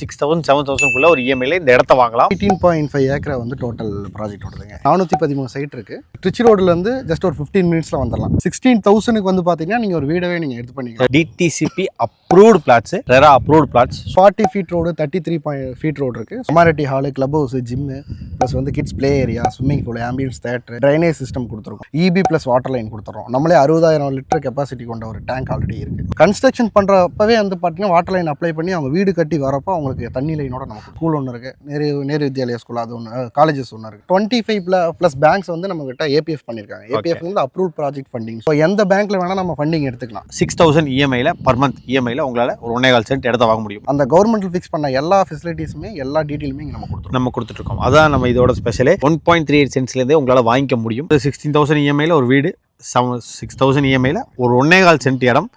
Six thousand seven தௌசண்ட்குள்ள ஒரு இஎம்ஐல இந்த இடத்த வாங்கலாம். எயிட்டீன் பாயிண்ட் ஃபைவ் ஏக்கரை வந்து டோட்டல் ப்ராஜெக்ட் ஓடுதுங்க. நானூற்றி பதிமூணு சைட் இருக்கு. ட்ரிச்சி ரோட்லேருந்து ஜஸ்ட் ஒரு ஃபிஃப்டீன் மினிட்ஸில் வந்துடலாம் சிக்ஸ்டீன் தௌசண்ட்க்கு வந்து பார்த்தீங்கன்னா நீங்கள் ஒரு வீடவே நீங்கள் எடுத்து பண்ணிக்கலாம். DTCP approved plots RERA approved plots forty feet road thirty three point feet road இருக்குது அமாரிட்டி hall club house gym plus வந்து kids play area swimming pool ambience theatre drainage system கொடுத்துருக்கோம். இபி ப்ளஸ் வாட்டர் லைன் கொடுத்துறோம். நம்மளே அறுபதாயிரம் litre capacity கொண்ட ஒரு tank already இருக்குது construction பண்ணுறப்பவே வந்து பார்த்தீங்கன்னா வாட்டர் லைன் அப்ளை பண்ணி அவங்க வீடு கட்டி வரப்போ அவங்களுக்கு தண்ணி லைனோட நமக்கு ஸ்கூல் ஒன்று இருக்குது நேரு நேரு வித்யாலயா ஸ்கூல் அது ஒன்று காலேஜஸ் ஒன்று இருக்குது டுவெண்ட்டி ஃபைவ் ப்ளஸ் பேங்க்ஸ் வந்து நம்ம கிட்ட ஏபிஎஃப் பண்ணியிருக்காங்க ஏபிஎஃப் வந்து அப்ரூவ் ப்ராஜெக்ட் ஃபண்டிங் ஸோ எந்த பேங்க்ல வேணால் நம்ம ஃபண்டிங் எடுத்துக்கலாம். சிக்ஸ் தௌசண்ட் இஎம்ஐல பர் மந்த் இஎம்ஐல உங்களால் ஒரு ஒன்னே கால் சென்ட் இடத்த வாங்க முடியும். அந்த கவர்மெண்ட் ஃபிக்ஸ் பண்ண எல்லா ஃபெசிலிட்டிஸுமே எல்லா டீட்டெயிலுமே இங்கே நம்ம கொடுத்துருவோம் நம்ம கொடுத்துட்ருக்கோம். அதான் நம்ம இதோட ஸ்பெஷலே ஒன் பாயிண்ட் த்ரீ எயிட் சென்ட்ஸ்லேருந்தே உங்களால் வாங்கிக்க முடியும். சிக்ஸ்டீன் தௌசண்ட் இஎம்ஐல ஒரு வீடு. செவன் சிக்ஸ் தௌசண்ட் இஎம்ஐல ஒரு ஒன்னே கால் சென்ட் இடம்.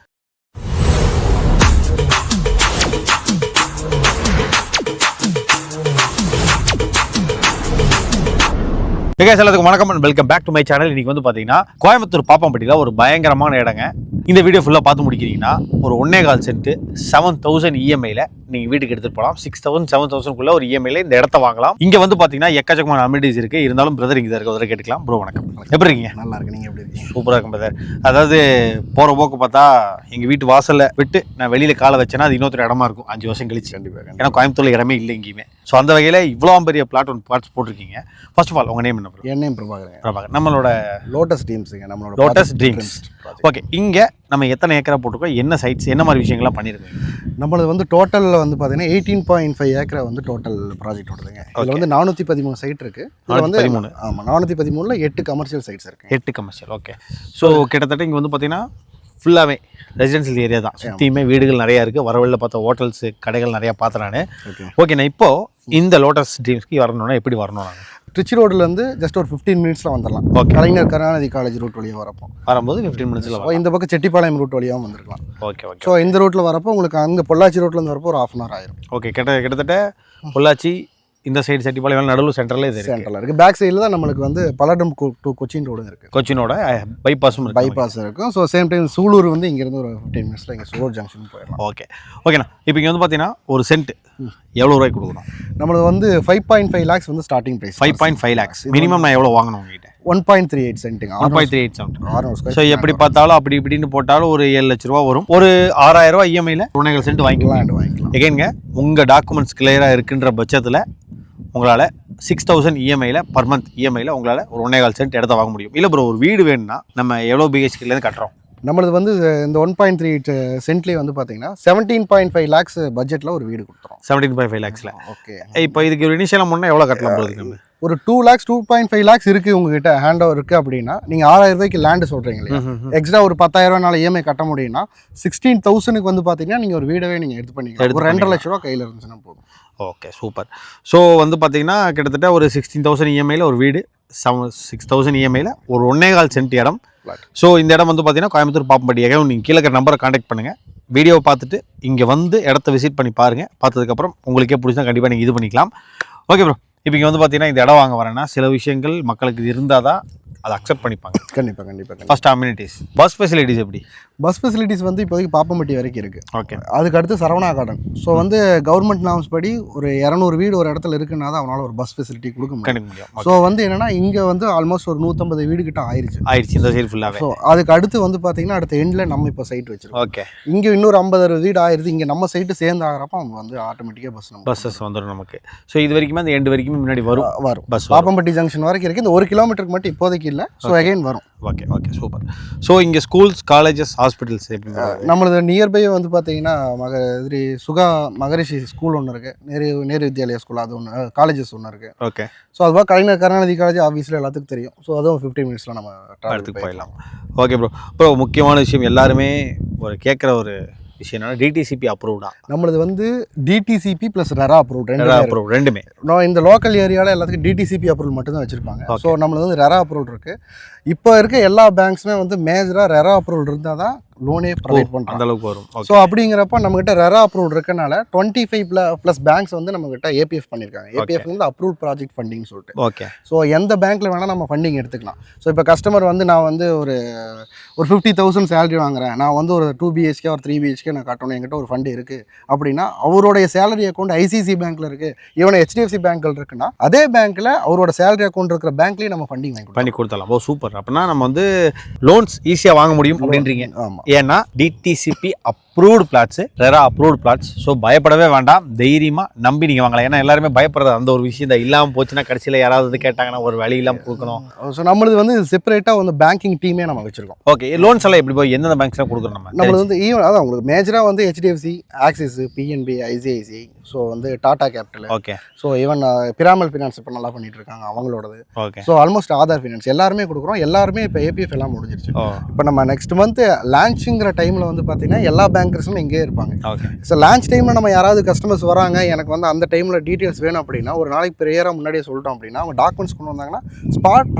விகாஸ் எல்லாத்துக்கும் வணக்கம் and welcome back to my channel இன்னைக்கு வந்து பார்த்தீங்கன்னா கோயம்புத்தூர் பாப்பம்பட்டியில் ஒரு பயங்கரமான இடங்க. இந்த வீடியோ ஃபுல்லாக பார்த்து முடிக்கிறீங்கன்னா ஒரு ஒன்னே கால் சென்ட்டு செவன் தௌசண்ட் இஎம்ஐல நீங்கள் வீட்டுக்கு எடுத்துகிட்டு போகலாம் சிக்ஸ் தௌசண்ட் செவன் தௌசண்ட்குள்ள ஒரு இஎம்ஐல இந்த இடத்த வாங்கலாம். இங்கே வந்து பார்த்தீங்கன்னா எக்கச்சக்கமான அமினிட்டிஸ் இருக்குது இருந்தாலும் பிரதர் இங்கே இருக்க ஒரு கேட்டுக்கலாம். ப்ரோ வணக்கம். எப்படி இருக்கீங்க? நல்லா இருக்கு நீங்கள் எப்படி இருக்கீங்க? சூப்பராக இருக்கும் பிரதர் அதாவது போகிற போக்கு பார்த்தா எங்கள் வீட்டு வாசலில் விட்டு நான் வெளியில் காலை வச்சேன்னா அது இன்னொருத்தர் இடமா இருக்கும். அஞ்சு வருஷம் கழிச்சு. கண்டிப்பாக ஏன்னா கோயம்புத்தூர்ல இடமே இல்லை எங்கேயுமே. ஸோ அந்த வகையில் இவ்வளோ பெரிய பிளாட் ஒன்று பார்ட்ஸ் போட்டிருக்கீங்க. ஃபர்ஸ்ட் ஆஃப் ஆல் உங்கள் நேம் என்ன? என் நேம் பிரபாகரன். பிரபாகர் நம்மளோட லோட்டஸ் டீம்ஸுங்க நம்மளோட லோட்டஸ் ட்ரீம்ஸ். ஓகே இங்கே நம்ம எத்தனை ஏக்கரா போட்டிருக்கோம்? என்ன சைட்ஸ் என்ன மாதிரி விஷயங்கள்லாம் பண்ணியிருக்கோம் நம்மளது வந்து டோட்டலில் வந்து பார்த்தீங்கன்னா எயிட்டீன் பாயிண்ட் ஃபைவ் ஏக்கரை வந்து டோட்டல் ப்ராஜெக்ட் ஓடுதுங்க. இதில் வந்து நானூற்றி பதிமூணு சைட் இருக்கு. இதில் வந்து 413. ஆமாம் நானூற்றி பதிமூணில் எட்டு கமர்ஷியல் சைட்ஸ் இருக்கு. எட்டு கமர்ஷியல் ஓகே ஸோ கிட்டத்தட்ட இங்கே வந்து பார்த்தீங்கன்னா ஃபுல்லாகவே ரெசிடென்சியல் ஏரியா தான். சுற்றியுமே வீடுகள் நிறையா இருக்குது வரவழியில் பார்த்த ஹோட்டல்ஸு கடைகள் நிறையா பார்த்தேன் நான் ஓகே நான் இப்போ இந்த லோட்டஸ் ட்ரீம்ஸ்க்கு வரணும்னா எப்படி வரணும் ட்ரிச்சி ரோட்லேருந்து ஜஸ்ட் ஒரு ஃபிஃப்டீன் மினிட்ஸில் வந்துடலாம் Okay. Kalaignar Karunanidhi college route வழியாக வரப்போ. வரும்போது ஃபிஃப்டீன் மினிட்ஸில் இந்த பக்கம் செட்டிப்பாளையம் ரூட் வழியாகவும் வந்திருக்கலாம். ஓகே ஓகே ஸோ இந்த ரூட்டில் வரப்போ உங்களுக்கு அங்கே பொள்ளாச்சி ரோட்லேருந்து வரப்போ ஒரு ஆஃப் அன் ஹவர் ஆயிரும். ஓகே கிட்ட கிட்டத்தட்ட பொள்ளாச்சி இந்த சைடு செட்டிப்பாளையம் நடுவில் சென்டரில் இது சென்டரில் இருக்குது பேக் சைடில் தான் நம்மளுக்கு வந்து பல்லடம் டு கொச்சின் ரோடு இருக்குது கொச்சினோட பைபாஸும் இருக்கு பைபாஸ் இருக்கும். ஸோ சேம் டைம் சூலூர் வந்து இங்கேருந்து ஒரு ஃபிஃப்டீன் மினிட்ஸில் இங்கே சூலூர் ஜங்ஷன் போயிடலாம். ஓகே ஓகேண்ணா இப்போ இங்கே வந்து பார்த்தீங்கன்னா ஒரு சென்ட் எவ்வளோ ரூபாய்க்கு கொடுக்கணும்? நம்மளுக்கு வந்து ஃபைவ் பாயிண்ட் ஃபைவ் லேக்ஸ் வந்து starting price five point five lakhs minimum நான் எவ்வளோ வாங்கணும் உங்ககிட்ட? ஒன் பாயிண்ட் த்ரீ எயிட் சென்ட்டுங்க ஒன் பாயிண்ட் த்ரீ எயிட் ஆறுநூறு ஸோ எப்படி பார்த்தாலும் அப்படி இப்படின்னு போட்டாலும் ஒரு ஏழு லட்ச ரூபா வரும். ஒரு ஆறாயிரம் ரூபா இஎம்ஐயில் துணைகள் சென்ட் வாங்கிக்கலாம். வாங்கிக்கலாம் எகைன்ங்க உங்கள் டாக்குமெண்ட்ஸ் கிளியராக இருக்குன்ற பட்சத்தில் உங்களால் சிக்ஸ் தௌசண்ட் இஎம்ஐயில் பர் மந்த் இஎம்ஐயில் உங்களால் ஒரு ஒன்னே கால் சென்ட் இடத்த வாங்க முடியும். இல்லை ப்ரோ ஒரு வீடு வேணும்னா நம்ம எவ்வளோ பிஹெச்கிலேருந்து கட்டுறோம்? நம்மளது வந்து இந்த ஒன் பாயிண்ட் த்ரீ சென்ட்லேயே வந்து பார்த்தீங்கன்னா செவன்டீன் பாயிண்ட் ஃபைவ் லேக்ஸ் பட்ஜெட்டில் ஒரு வீடு கொடுத்துரும் செவன்டீன் பாயிண்ட் ஃபைவ் லேக்ஸில் ஓகே இப்போ இதுக்கு ஒரு இனிஷியல் அமௌண்ட்னா எவ்வளோ கட்டலாம் நம்ம ஒரு two lakhs two point five lakhs இருக்குது உங்ககிட்ட ஹேண்ட் ஓவர் இருக்குது அப்படின்னா நீங்கள் ஆறாயிரம் ரூபாய்க்கு லேண்டு சொல்கிறீங்க இல்லையா? எக்ஸ்ட்ரா ஒரு பத்தாயிரம் ரூபாய்னால இஎம்ஐ கட்ட முடியும்னா சிக்ஸ்டீன் தௌசண்ட்க்கு வந்து பார்த்தீங்கன்னா நீங்கள் ஒரு வீடவே நீங்கள் எடுத்து பண்ணிக்கலாம். ஒரு ரெண்டரை லட்ச ரூபா கையில் இருந்துச்சுன்னா போதும். ஓகே சூப்பர் ஸோ வந்து பார்த்தீங்கன்னா கிட்டத்தட்ட ஒரு சிக்ஸ்டீன் தௌசண்ட் இஎம்ஐயில் ஒரு வீடு செவன் சிக்ஸ் தௌசண்ட் இஎம்ஐயில் ஒரு ஒன்னே கால் சென்ட் இடம். ஸோ இந்த இடம் வந்து பார்த்தீங்கன்னா கோயம்புத்தூர் பாப்பம்பட்டி எகவும் நீங்கள் கீழே இருக்கிற நம்பரை காண்டாக்ட் பண்ணுங்கள் வீடியோவை பார்த்துட்டு இங்கே வந்து இடத்த விசிட் பண்ணி பாருங்கள் பார்த்ததுக்கப்புறம் உங்களுக்கே பிடிச்சா கண்டிப்பாக நீங்கள் இது பண்ணிக்கலாம். ஓகே ப்ரோ இப்போ இங்கே வந்து பார்த்தீங்கன்னா இந்த இடம் வாங்க வரேன்னா சில விஷயங்கள் மக்களுக்கு இருந்தால் தான் அதை அக்செப்ட் பண்ணிப்பாங்க. கண்டிப்பாக கண்டிப்பாக ஃபர்ஸ்ட் அம்யூனிட்டிஸ் பஸ் ஃபெசிலிட்டிஸ் எப்படி? பஸ் ஃபெசிலிட்டிஸ் வந்து இப்போதைக்கு பாப்பம்பட்டி வரைக்கும் இருக்குது ஓகே. அதுக்கு அடுத்து சரவணா கார்டன் ஸோ வந்து கவர்மெண்ட் நாம்ஸ் படி ஒரு இரநூறு வீடு ஒரு இடத்துல இருக்குன்னா தான் அவனால் ஒரு பஸ் ஃபெசிலிட்டி கொடுக்க முடியும். ஸோ வந்து என்னன்னா இங்கே வந்து ஆல்மோஸ்ட் ஒரு நூற்றம்பது வீடு கிட்ட ஆயிருச்சு. ஆயிடுச்சு இந்த சைடு ஃபுல்லாகவே ஸோ அதுக்கு அடுத்து வந்து பார்த்தீங்கன்னா அடுத்த எண்டில் நம்ம இப்போ சைட் வச்சிருக்கோம். ஓகே இங்கே இன்னொரு ஐம்பது அறுபது வீடு ஆயிருது. இங்கே நம்ம சைட்டு சேர்ந்து ஆகிறப்ப அவங்க வந்து ஆட்டோமேட்டிக்காக பஸ் நம்ம பஸ்ஸஸ் வந்துடும் நமக்கு. ஸோ இது வரைக்குமே அந்த எண்டு வரைக்குமே முன்னாடி வரும். வரும். பஸ் பாப்பம்பட்டி ஜங்ஷன் வரைக்கும் இருக்குது இந்த ஒரு கிலோமீட்டருக்கு மட்டும் இப்போதைக்கு இல்லை. ஸோ அகைன் வரும். ஓகே ஓகே சூப்பர் ஸோ இங்கே ஸ்கூல்ஸ் காலேஜஸ் ஹாஸ்பிட்டல்ஸ் நம்மளது நியர்பை வந்து பார்த்தீங்கன்னா மக இது சுகா மகரிஷி ஸ்கூல் ஒன்று இருக்குது நேரு நேரு வித்யாலயா ஸ்கூல் அது ஒன்று காலேஜஸ் ஒன்று இருக்குது ஓகே ஸோ அதுவாக கலைஞர் கருணாநிதி காலேஜ் ஆஃபீஸில் எல்லாத்துக்கும் தெரியும். ஸோ அதுவும் ஃபிஃப்டீன் மினிட்ஸில் நம்ம இடத்துக்கு போயிடலாம். ஓகே ப்ரோ ப்ரோ முக்கியமான விஷயம் எல்லாருமே ஒரு கேட்குற ஒரு விஷயம் என்னன்னா டிடிசிபி அப்ரூவ்டா நம்மளது வந்து டிடிசிபி ப்ளஸ் ரெரா அப்ரூவ் ரெண்டு அப்ரூவ் ரெண்டுமே நான் இந்த லோக்கல் ஏரியாவில் எல்லாத்துக்கும் டிடிசிபி அப்ரூவல் மட்டும் தான் வச்சுருப்பாங்க. ஸோ நம்மளது வந்து ரெரா அப்ரூவல் இருக்குது இப்போ இருக்க எல்லா பேங்க்ஸுமே வந்து மேஜராக ரெரா அப்ரூவல் இருந்தால் தான் லோனே ப்ரொவைட் அந்த பண்ணுறாங்க அளவுக்கு வரும். ஸோ அப்படிங்கிறப்ப நம்மகிட்ட ரெரா அப்ரூவல் இருக்கனால டுவெண்ட்டி ஃபைவ் ப்ளஸ் பேங்க்ஸ் வந்து நம்மகிட்ட ஏபிஎஃப் பண்ணியிருக்காங்க ஏபிஎஃப் வந்து அப்ரூவ் ப்ராஜெக்ட் ஃபண்டிங் சொல்லிட்டு. ஓகே ஸோ எந்த பேங்க்கில் வேணால் நம்ம ஃபண்டிங் எடுத்துக்கலாம். ஸோ இப்போ கஸ்டமர் வந்து நான் வந்து ஒரு ஒரு ஃபிஃப்டி தௌசண்ட் சேலரி வாங்குறேன். நான் வந்து ஒரு டூ பிஹெச்கே ஒரு த்ரீ பிஹெச்கே நான் கட்டணும். என்கிட்ட ஒரு ஃபண்டு இருக்குது அப்படின்னா அவருடைய சேலரி அக்கௌண்ட் ஐசிசி பேங்க்கில் இருக்குது ஈவன் ஹெச்டிஎஃப்சி பேங்க்கில் இருக்குன்னா அதே பேங்க்கில் அவரோட சேலரி அக்கௌண்ட் இருக்கிற பேங்க்லேயே நம்ம ஃபண்டிங் வாங்கி பண்ணி கொடுத்துடலாம். Oh super. அப்படின்னா நம்ம வந்து லோன்ஸ் ஈஸியாக வாங்க முடியும் அப்படின்றீங்க. ஆமாம் ஏன்னா DTCP approved plots RERA approved plots so பயப்படவே வேண்டாம். தைரியமாக நம்பி நீங்கள் வாங்கலாம். ஏன்னா எல்லாருமே பயப்படுறது அந்த ஒரு விஷயம் தான். இல்லாமல் போச்சுன்னா கடைசியில் யாராவது கேட்டாங்கன்னா ஒரு வழி இல்லாமல் கொடுக்கணும். ஸோ நம்மளது வந்து செப்பரேட்டாக வந்து பேங்கிங் டீமே நம்ம வச்சுருக்கோம். ஓகே லோன்ஸ் எல்லாம் எப்படி போய் எந்தெந்த பேங்க்ஸ்லாம் கொடுக்குறோம் நம்ம? நம்மளது வந்து ஈவன் அதான் உங்களுக்கு மேஜராக வந்து HDFC Axis PNB ICICI so வந்து Tata Capital okay so even Piramal finance இப்போ நல்லா பண்ணிட்டு இருக்காங்க அவங்களோடது. Okay so almost Aadhar finance எல்லாருமே கொடுக்குறோம். எல்லாருமே இப்போ ஏபிஎஃப் எல்லாம் முடிஞ்சிருச்சு. ஓ இப்போ நம்ம நெக்ஸ்ட் மந்த் லான்ச்சுங்கிற டைமில் வந்து பார்த்தீங்கன்னா எல்லா பேங்கர்ஸும் இங்கேயே இருப்பாங்க. ஓகே ஸோ லான்ச் டைமில் நம்ம யாராவது கஸ்டமர்ஸ் வராங்க எனக்கு வந்து அந்த டைமில் டீட்டெயில்ஸ் வேணும் அப்படின்னா ஒரு நாளைக்கு ப்ரேயராக முன்னாடியே சொல்லிட்டோம் அப்படின்னா அவங்க டாக்குமெண்ட்ஸ் கொண்டு வந்தாங்கன்னா ஸ்பாட்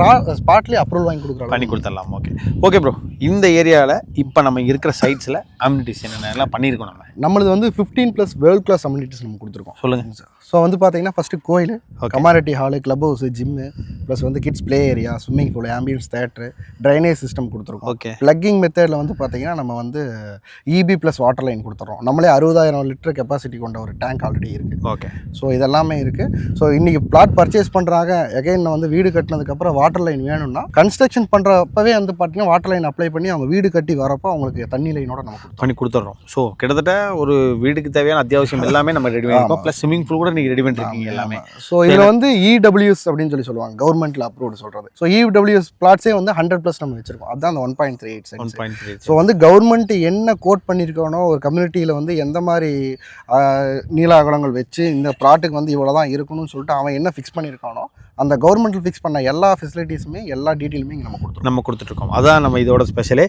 ஸ்பாட்லேயே அப்ரூவல் வாங்கி கொடுக்குறாங்க பண்ணி கொடுத்துடலாம். ஓகே ஓகே ப்ரோ இந்த ஏரியாவில் இப்போ நம்ம இருக்கிற சைட்ஸில் அம்யூனிட்டிஸ் என்னென்னலாம் பண்ணியிருக்கோம் நம்ம? நம்மளது வந்து fifteen plus world class amenities நம்ம கொடுத்துருக்கோம். சொல்லுங்கள் ஸோ வந்து பார்த்தீங்கன்னா ஃபஸ்ட்டு கோயில். Community hall club house gym plus வந்து kids play area swimming pool ambience theatre drainage system கொடுத்துருக்கோம். ஓகே ப்ளக்கிங் மெத்தடில் வந்து பார்த்தீங்கன்னா நம்ம வந்து இபி ப்ளஸ் வாட்டர் லைன் கொடுத்துட்றோம் நம்மளே அறுபதாயிரம் லிட்டர் கெப்பாசிட்டி கொண்ட ஒரு டேங்க் ஆல்ரெடி இருக்குது ஓகே ஸோ இதெல்லாமே இருக்குது ஸோ இன்றைக்கி பிளாட் பர்ச்சேஸ் பண்ணுறாங்க எகைன் வந்து வீடு கட்டினதுக்கப்புறம் வாட்டர் லைன் வேணும்னா கன்ஸ்ட்ரக்ஷன் பண்ணுறப்பவே வந்து பார்த்தீங்கன்னா வாட்டர் லைன் அப்ளை பண்ணி அவங்க வீடு கட்டி வரப்போ அவங்களுக்கு தண்ணி லைனோட நம்ம பண்ணி கொடுத்துட்றோம் ஸோ கிட்டத்தட்ட ஒரு வீட்டுக்கு தேவையான அத்தியாவசியம் எல்லாமே நம்ம ரெடி பண்ணிருக்கோம். ப்ளஸ் ஸ்விமிங் பூல் கூட நீங்கள் ரெடி பண்ணிருக்கீங்க எல்லாமே. ஸோ இதில் வந்து இடபிள்யூஎஸ் அப்படின்னு சொல்லி சொல்லுவாங்க கவர்மெண்ட்டில் அப்ரூவ்டு சொல்கிறது ஸோ இடபிள்யூஎஸ் பிளாட்ஸே வந்து ஹண்ட்ரட் ப்ளஸ் நம்ம வச்சிருக்கோம். அதான் அந்த one point three eight one point three so வந்து கவர்மெண்ட் என்ன கோட் பண்ணியிருக்கானோ ஒரு கம்யூனிட்டியில் வந்து எந்த மாதிரி அகலங்கள் வச்சு இந்த ப்ராட்டுக்கு வந்து இவ்வளோ தான் இருக்கணும்னு சொல்லிட்டு அவன் என்ன ஃபிக்ஸ் பண்ணியிருக்கானோ அந்த கவர்மெண்ட்டில் ஃபிக்ஸ் பண்ண எல்லா ஃபெசிலிட்டிஸுமே எல்லா டீட்டெயிலுமே இங்கே நம்ம கொடுத்துருக்கோம். நம்ம கொடுத்துட்ருக்கோம். அதான் நம்ம இதோட ஸ்பெஷலே.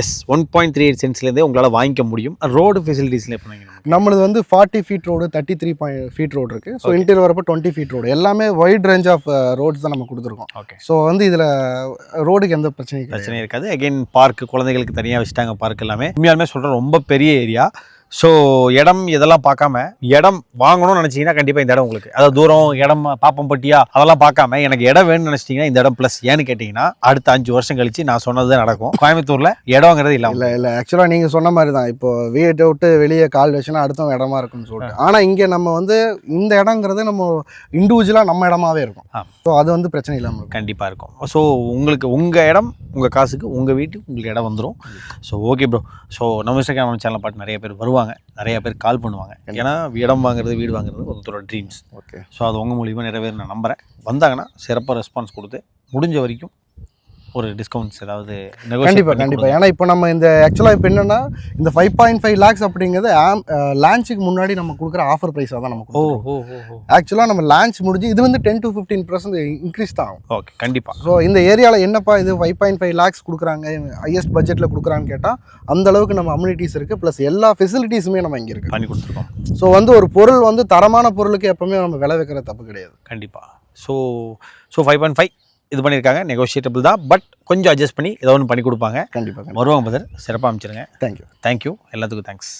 Yes one point three eight சென்ஸ்லேருந்தே உங்களால் வாங்கிக்க முடியும். ரோடு ஃபெசிலிட்டிஸில் நீங்கள் நம்மளது வந்து forty feet road thirty three point feet road இருக்குது ஸோ இன்டீரியர் வரப்போ டுவெண்ட்டி ஃபீட் ரோடு எல்லாமே வைட் ரேஞ்ச் ஆஃப் ரோட்ஸ் தான் நம்ம கொடுத்துருக்கோம். ஓகே ஸோ வந்து இதில் ரோடுக்கு எந்த பிரச்சனையும் கிடையாது. பிரச்சனை இருக்காது. அகைன் பார்க் குழந்தைகளுக்கு தனியாக வச்சுட்டாங்க பார்க் எல்லாமே. உண்மையாலுமே சொல்கிறேன் ரொம்ப பெரிய ஏரியா ஸோ இடம் இதெல்லாம் பார்க்காம இடம் வாங்கணும்னு நினச்சிங்கன்னா கண்டிப்பாக இந்த இடம் உங்களுக்கு. அதாவது தூரம் இடம் பாப்பம்பட்டியா அதெல்லாம் பார்க்காம எனக்கு இடம் வேணும்னு நினச்சிட்டிங்கன்னா இந்த இடம் ப்ளஸ் ஏன்னு கேட்டிங்கன்னா அடுத்த அஞ்சு வருஷம் கழிச்சு நான் சொன்னது தான் நடக்கும். கோயம்புத்தூரில் இடங்கிறது இல்லாமல் இல்லை இல்லை ஆக்சுவலாக நீங்கள் சொன்ன மாதிரி தான் இப்போ வீட்டை விட்டு வெளியே கால் வச்சுனா அடுத்தவங்க இடமா இருக்குன்னு சொல்லிட்டு. ஆனால் இங்கே நம்ம வந்து இந்த இடங்கிறது நம்ம இண்டிவிஜுவலாக நம்ம இடமாவே இருக்கும். ஸோ அது வந்து பிரச்சனை இல்லாமல் கண்டிப்பாக இருக்கும். ஸோ உங்களுக்கு உங்கள் இடம் உங்கள் காசுக்கு உங்கள் வீட்டுக்கு உங்களுக்கு இடம் வந்துடும் ஸோ ஓகே ப்ரோ ஸோ நம்ம இன்ஸ்டாகிராம் சேனல் பாட்டு நிறைய பேர் வருவாங்க. நிறைய பேர் கால் பண்ணுவாங்க. ஏன்னா இடம் வாங்குறது வீடு வாங்குறது ஒருத்தரோட ட்ரீம்ஸ் ஓகே ஸோ அது உங்கள் மூலியமாக நிறைய பேர் நான் நம்புகிறேன் வந்தாங்கன்னா சிறப்பாக ரெஸ்பான்ஸ் கொடுத்து முடிஞ்ச வரைக்கும் ஒரு டிஸ்கவுண்ட்ஸ் ஏதாவது கண்டிப்பாக கண்டிப்பாக ஏன்னா இப்போ நம்ம இந்த ஆக்சுவலாக இப்போ என்னென்னா இந்த ஃபைவ் பாயிண்ட் ஃபைவ் லேக்ஸ் அப்படிங்கிறது லான்ச்சுக்கு முன்னாடி நம்ம கொடுக்குற ஆஃபர் ப்ரைஸாக தான் நம்ம ஓ ஓ ஆக்சுவலாக நம்ம லான்ச் முடிஞ்சு இது வந்து ten to fifteen percent increase தான் ஆகும். ஓகே கண்டிப்பாக ஸோ இந்த ஏரியாவில் என்னப்பா இது ஃபைவ் பாயிண்ட் ஃபைவ் லேக்ஸ் கொடுக்குறாங்க ஹையஸ்ட் பட்ஜெட்டில் கொடுக்குறான்னு கேட்டால் அந்த அளவுக்கு நம்ம அம்யூனிட்டிஸ் இருக்குது ப்ளஸ் எல்லா ஃபெசிலிட்டிஸுமே நம்ம இங்கே இருக்குது பண்ணி கொடுத்துருக்கோம். ஸோ வந்து ஒரு பொருள் வந்து தரமான பொருளுக்கு எப்பவுமே நம்ம விலை வைக்கிற தப்பு கிடையாது. கண்டிப்பாக so so five point five இது பண்ணியிருக்காங்க நெகோஷியேட்டபிள் தான். பட் கொஞ்சம் அட்ஜஸ்ட் பண்ணி ஏதோ ஒன்று பண்ணி கொடுப்பாங்க. கண்டிப்பாக வருவாங்க பதர் சிறப்பாக அமைச்சிருங்க. தேங்க்யூ தேங்க்யூ எல்லாத்துக்கும் தேங்க்ஸ்